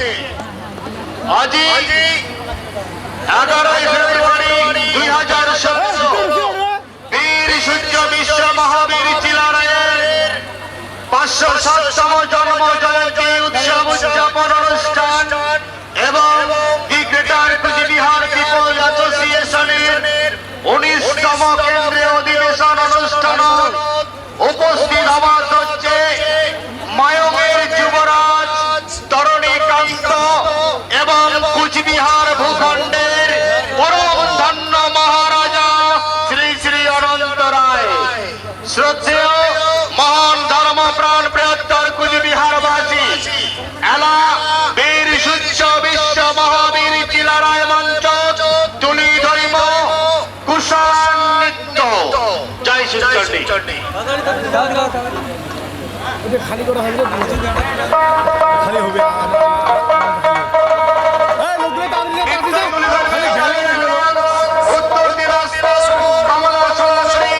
আজি এগারোই ফেব্রুয়ারি দুই হাজার সতেরো বীর এবং দি গ্রেটার কুচবিহার পিপল অ্যাসোসিয়েশনের উনিশতম ভূখণ্ডের পরম ধন্য মহারাজা শ্রী শ্রী অনন্ত রায়। শ্রদ্ধেয় মহান ধর্মপ্রাণ বৃহত্তর কুচবিহারবাসী এলা বীর সূর্য বিশ্ব মহাবীর চিলারায় মঞ্চ তুলি ধরিব কুশান নৃত্য। জয় শ্রী খালি করা হবে খালি হবে। আর